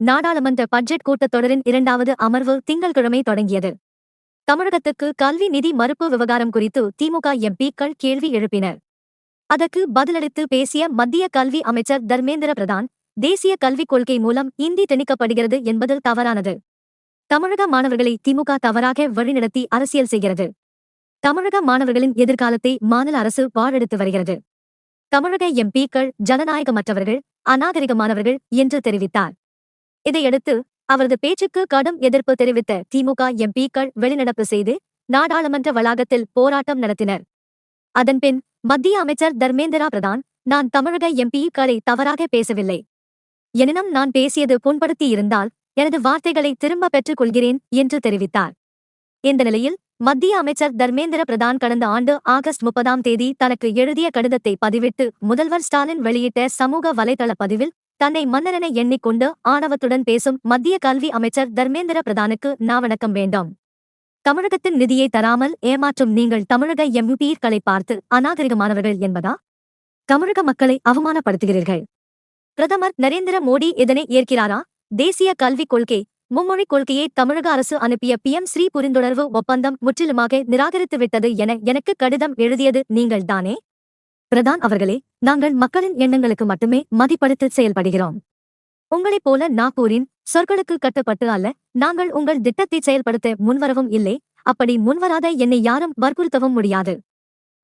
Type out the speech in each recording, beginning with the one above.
நாடாளுமன்ற பட்ஜெட் கூட்டத்தொடரின் இரண்டாவது அமர்வு திங்கள்கிழமை தொடங்கியது. தமிழகத்துக்கு கல்வி நிதி மறுப்பு விவகாரம் குறித்து திமுக எம்பிக்கள் கேள்வி எழுப்பினர். அதற்கு பதிலளித்து பேசிய மத்திய கல்வி அமைச்சர் தர்மேந்திர பிரதான் தேசிய கல்விக் கொள்கை மூலம் இந்தி திணிக்கப்படுகிறது என்பது தவறானது. தமிழக மாணவர்களை திமுக தவறாக வழிநடத்தி அரசியல் செய்கிறது. தமிழக மாணவர்களின் எதிர்காலத்தை மாநில அரசு பாழெடுத்து வருகிறது. தமிழக எம்பிக்கள் ஜனநாயகமற்றவர்கள் அநாகரிகமானவர்கள் என்று தெரிவித்தார். இதையடுத்து அவரது பேச்சுக்கு கடும் எதிர்ப்பு தெரிவித்த திமுக எம்பிக்கள் வெளிநடப்பு செய்து நாடாளுமன்ற வளாகத்தில் போராட்டம் நடத்தினர். அதன்பின் மத்திய அமைச்சர் தர்மேந்திரா பிரதான் நான் தமிழக எம்பிக்களை தவறாக பேசவில்லை. எனினும் நான் பேசியது புண்படுத்தி இருந்தால் எனது வார்த்தைகளை திரும்ப பெற்றுக் கொள்கிறேன் என்று தெரிவித்தார். இந்த நிலையில் மத்திய அமைச்சர் தர்மேந்திர பிரதான் கடந்த ஆண்டு ஆகஸ்ட் முப்பதாம் தேதி தனக்கு எழுதிய கடிதத்தை பதிவிட்டு முதல்வர் ஸ்டாலின் வெளியிட்ட சமூக வலைதள பதிவில் தன்னை மன்னரென எண்ணிக்கொண்டு ஆணவத்துடன் பேசும் மத்திய கல்வி அமைச்சர் தர்மேந்திர பிரதானுக்கு நாவணக்கம் வேண்டாம். தமிழகத்தின் நிதியை தராமல் ஏமாற்றும் நீங்கள் தமிழக எம்பிக்களை பார்த்து அநாகரிகமானவர்கள் என்பதா? தமிழக மக்களை அவமானப்படுத்துகிறீர்கள். பிரதமர் நரேந்திர மோடி இதனை ஏற்கிறாரா? தேசிய கல்விக் கொள்கை மும்மொழிக் கொள்கையை தமிழக அரசு அனுப்பிய பிஎம் ஸ்ரீ புரிந்துணர்வு ஒப்பந்தம் முற்றிலுமாக நிராகரித்துவிட்டது என எனக்கு கடிதம் எழுதியது நீங்கள் தானே பிரதான் அவர்களே நாங்கள் மக்களின் எண்ணங்களுக்கு மட்டுமே மதிப்படுத்தி செயல்படுகிறோம். உங்களைப் போல நாகூரின் சொற்களுக்கு கட்டுப்பட்டு அல்ல நாங்கள் உங்கள் திட்டத்தை செயல்படுத்த முன்வரவும் இல்லை அப்படி முன்வராத என்னை யாரும் வற்புறுத்தவும் முடியாது.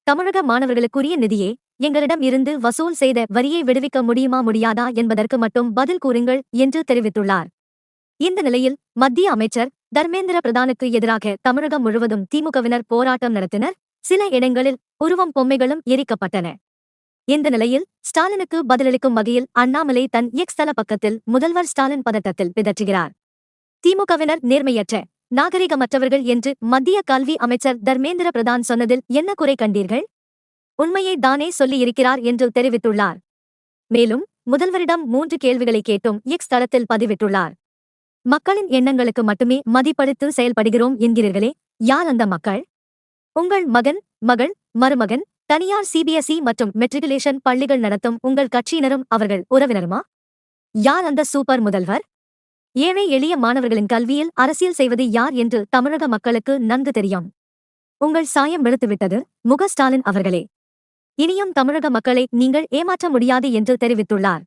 தமிழக மாணவர்களுக்குரிய நிதியே எங்களிடம் இருந்து வசூல் செய்த வரியை விடுவிக்க முடியுமா முடியாதா என்பதற்கு மட்டும் பதில் கூறுங்கள் என்று தெரிவித்துள்ளார். இந்த நிலையில் மத்திய அமைச்சர் தர்மேந்திர பிரதானுக்கு எதிராக தமிழகம் முழுவதும் திமுகவினர் போராட்டம் நடத்தினர். சில இடங்களில் உருவம் பொம்மைகளும் எரிக்கப்பட்டன. இந்த நிலையில் ஸ்டாலினுக்கு பதிலளிக்கும் வகையில் அண்ணாமலை தன் எக்ஸ் தள பக்கத்தில் முதல்வர் ஸ்டாலின் பதட்டத்தில் பிதற்றுகிறார். திமுகவினர் நேர்மையற்ற நாகரிகமற்றவர்கள் என்று மத்திய கல்வி அமைச்சர் தர்மேந்திர பிரதான் சொன்னதில் என்ன குறை கண்டீர்கள்? உண்மையை தானே சொல்லியிருக்கிறார் என்று தெரிவித்துள்ளார். மேலும் முதல்வரிடம் மூன்று கேள்விகளை கேட்டும் எக்ஸ் தளத்தில் பதிவிட்டுள்ளார். மக்களின் எண்ணங்களுக்கு மட்டுமே மதிப்பளித்து செயல்படுகிறோம் என்கிறீர்களே யார் அந்த மக்கள்? உங்கள் மகன் மகள் மருமகன் தனியார் சிபிஎஸ்இ மற்றும் மெட்ரிகுலேஷன் பள்ளிகள் நடத்தும் உங்கள் கட்சியினரும் அவர்கள் உறவினருமா? யார் அந்த சூப்பர் முதல்வர்? ஏழை எளிய மாணவர்களின் கல்வியில் அரசியல் செய்வது யார் என்று தமிழக மக்களுக்கு நன்கு தெரியும். உங்கள் சாயம் வெளுத்துவிட்டது முக ஸ்டாலின் அவர்களே. இனியும் தமிழக மக்களை நீங்கள் ஏமாற்ற முடியாது என்று தெரிவித்துள்ளார்.